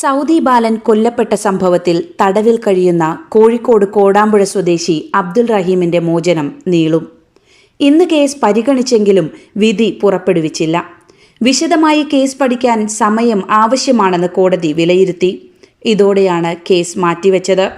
Saudi ബാലൻ കൊല്ലപ്പെട്ട സംഭവത്തിൽ തടവിൽ കഴിയുന്ന കോഴിക്കോട് കോടാമ്പുഴ സ്വദേശി അബ്ദുൾ റഹീമിന്റെ മോചനം നീളും. ഇന്ന് കേസ് പരിഗണിച്ചെങ്കിലും വിധി പുറപ്പെടുവിച്ചില്ല. വിശദമായി കേസ് പഠിക്കാൻ സമയം ആവശ്യമാണെന്ന് കോടതി വിലയിരുത്തി. ഇതോടെയാണ് കേസ് മാറ്റിവെച്ചത്.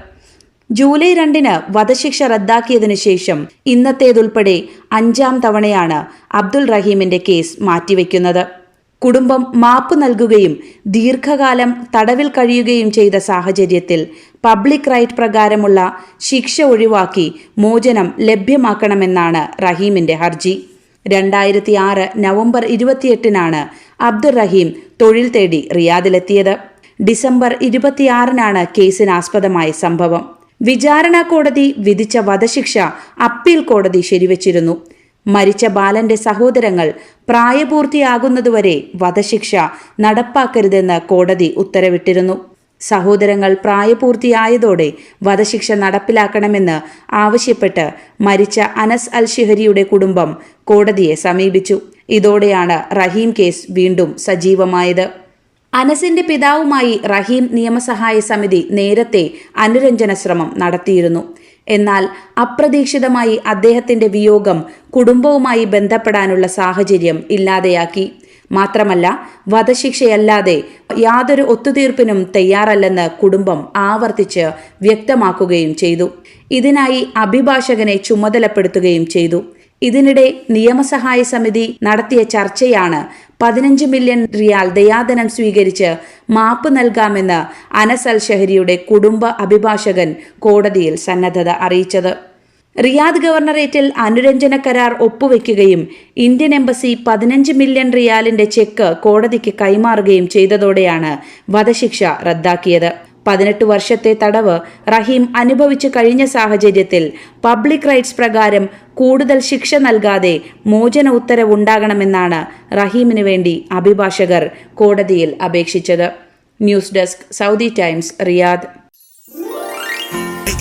ജൂലൈ രണ്ടിന് വധശിക്ഷ റദ്ദാക്കിയതിനു ശേഷം ഇന്നത്തേതുൾപ്പെടെ അഞ്ചാം തവണയാണ് അബ്ദുൾ റഹീമിന്റെ കേസ് മാറ്റിവെക്കുന്നത്. കുടുംബം മാപ്പ് നൽകുകയും ദീർഘകാലം തടവിൽ കഴിയുകയും ചെയ്ത സാഹചര്യത്തിൽ പബ്ലിക് റൈറ്റ് പ്രകാരമുള്ള ശിക്ഷ ഒഴിവാക്കി മോചനം ലഭ്യമാക്കണമെന്നാണ് റഹീമിന്റെ ഹർജി. രണ്ടായിരത്തി ആറ് നവംബർ ഇരുപത്തിയെട്ടിനാണ് അബ്ദുൾ റഹീം തൊഴിൽ തേടി റിയാദിലെത്തിയത്. ഡിസംബർ ഇരുപത്തിയാറിനാണ് കേസിനാസ്പദമായ സംഭവം. വിചാരണ കോടതി വിധിച്ച വധശിക്ഷ അപ്പീൽ കോടതി ശരിവച്ചിരുന്നു. മരിച്ച ബാലന്റെ സഹോദരങ്ങൾ പ്രായപൂർത്തിയാകുന്നതുവരെ വധശിക്ഷ നടപ്പാക്കരുതെന്ന് കോടതി ഉത്തരവിട്ടിരുന്നു. സഹോദരങ്ങൾ പ്രായപൂർത്തിയായതോടെ വധശിക്ഷ നടപ്പിലാക്കണമെന്ന് ആവശ്യപ്പെട്ട് മരിച്ച അനസ് അൽ ഷിഹരിയുടെ കുടുംബം കോടതിയെ സമീപിച്ചു. ഇതോടെയാണ് റഹീം കേസ് വീണ്ടും സജീവമായത്. അനസിന്റെ പിതാവുമായി റഹീം നിയമസഹായ സമിതി നേരത്തെ അനുരഞ്ജന ശ്രമം നടത്തിയിരുന്നു. എന്നാൽ അപ്രതീക്ഷിതമായി അദ്ദേഹത്തിന്റെ വിയോഗം കുടുംബവുമായി ബന്ധപ്പെടാനുള്ള സാഹചര്യം ഇല്ലാതെയാക്കി. മാത്രമല്ല വധശിക്ഷയല്ലാതെ യാതൊരു ഒത്തുതീർപ്പിനും തയ്യാറല്ലെന്ന് കുടുംബം ആവർത്തിച്ച് വ്യക്തമാക്കുകയും ചെയ്തു. ഇതിനായി അഭിഭാഷകനെ ചുമതലപ്പെടുത്തുകയും ചെയ്തു. ഇതിനിടെ നിയമസഹായ സമിതി നടത്തിയ ചർച്ചയാണ് പതിനഞ്ച് മില്യൺ റിയാൽ ദയാധനം സ്വീകരിച്ച് മാപ്പ് നൽകാമെന്ന് അനസ് അൽ ഷഹരിയുടെ കുടുംബ അഭിഭാഷകൻ കോടതിയിൽ സന്നദ്ധത അറിയിച്ചത്. റിയാദ് ഗവർണറേറ്റിൽ അനുരഞ്ജന കരാർ ഒപ്പുവെക്കുകയും ഇന്ത്യൻ എംബസി പതിനഞ്ച് മില്യൺ റിയാലിന്റെ ചെക്ക് കോടതിക്ക് കൈമാറുകയും ചെയ്തതോടെയാണ് വധശിക്ഷ റദ്ദാക്കിയത്. പതിനെട്ട് വർഷത്തെ തടവ് റഹീം അനുഭവിച്ചു കഴിഞ്ഞ സാഹചര്യത്തിൽ പബ്ലിക് റൈറ്റ്സ് പ്രകാരം കൂടുതൽ ശിക്ഷ നൽകാതെ മോചന ഉത്തരവുണ്ടാകണമെന്നാണ് റഹീമിന് വേണ്ടി അഭിഭാഷകർ കോടതിയിൽ അപേക്ഷിച്ചത് news desk Saudi Times Riyadh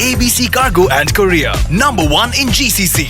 ABC Cargo and Korea, number one in GCC.